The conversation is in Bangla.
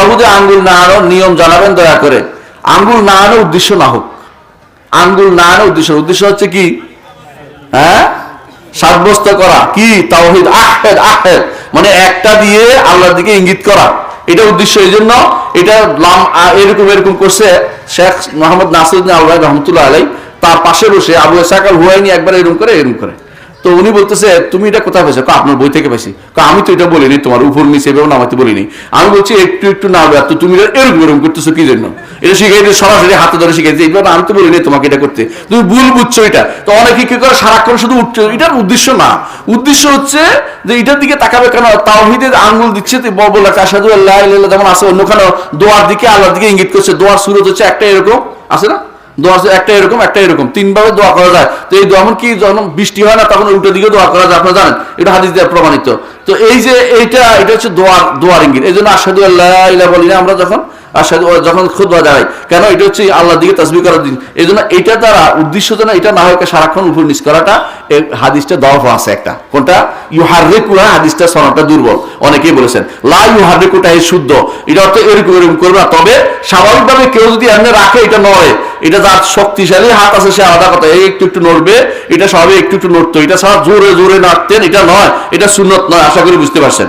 তাসাহুদে আঙ্গুল না আনার নিয়ম জানাবেন দয়া করে। আঙ্গুল না আনার উদ্দেশ্য না হোক। আঙ্গুল না আনার উদ্দেশ্য। উদ্দেশ্য হচ্ছে কি? হ্যাঁ? সাব্যস্ত করা। কি? তাওহিদ। আহেদ আহেদ মানে একটা দিয়ে আল্লাহর দিকে ইঙ্গিত করা। এটা উদ্দেশ্য এই জন্য এটা এরকম এরকম করছে শেখ মোহাম্মদ নাসিরুদ্দিন আল্লাহ রহমতুল্লাহ আলাই তার পাশে বসে আবু সাকাল হুয়াইনি একবার এরকম করে এরকম করে। তো উনি বলতেছে, তুমি এটা কোথায় পেয়েছ আপনার বই থেকে পেয়েছি আমি তো এটা বলিনি, তোমার উপর নিচে এভাবে নামাতে বলিনি। আমি বলছি, একটু একটু নামবে তো তুমি এটা এরকম এরকম করতেছো কি জন্য? এটা শিখাইতে সরাসরি হাতে ধরে শিখাইতে এইবার আমি তো বলিনি তোমাকে এটা করতে। তুমি ভুল বুঝছ এটা। তো অনেকে কি করে, সারাক্ষণ শুধু উঠছে এটার উদ্দেশ্য না। উদ্দেশ্য হচ্ছে যে এটার দিকে তাকাবে কেন? তাওহিদের আঙ্গুল দিচ্ছে বলে আসাদু আল্লাহ যেমন আছে অন্যখানে দোয়ার দিকে আল্লাহর দিকে ইঙ্গিত করছে। দোয়ার সুরত হচ্ছে একটা এরকম, আছে না? দোয়া একটা এরকম একটা এরকম। তিনভাবে দোয়া করা যায়। তো এই দোয়া কি যখন বৃষ্টি হয় না, তখন উল্টো দিকে দোয়া করা যায়, আপনারা জানেন? এটা হাদিস প্রমাণিত। তো এই যে এইটা, এটা হচ্ছে দোয়ার দোয়ার ইঙ্গিত। এই জন্য আল্লাহ বলি না আমরা যখন যখন খুদবা দাঁড়াই কেন এটা হচ্ছে আল্লাহর দিকে তাসবি করার দিন? এই জন্য এটা দ্বারা উদ্দেশ্য যেন এটা না হয় সারাক্ষণ উপর নিচ করাটা হাদিসটা দফ আছে একটা। কোনটা? ইউ হাররেকুলা হাদিসটা সনটা দুর্বল। অনেকেই বলেছেন, লা ইউ হাররেকুটা এই শুদ্ধ। এটা অর্থ এরকম এরকম করবে না। তবে স্বাভাবিকভাবে কেউ যদি এমনি রাখে, এটা নড়ে এটা যার শক্তিশালী, হাত আছে, সে আলাদা কথা। এই একটু একটু নড়বে, এটা সবাই একটু একটু নড়তো। এটা ছাড়া জোরে জোরে নাড়তেন, এটা নয়, এটা সুন্নত নয়, আশা করি বুঝতে পারছেন।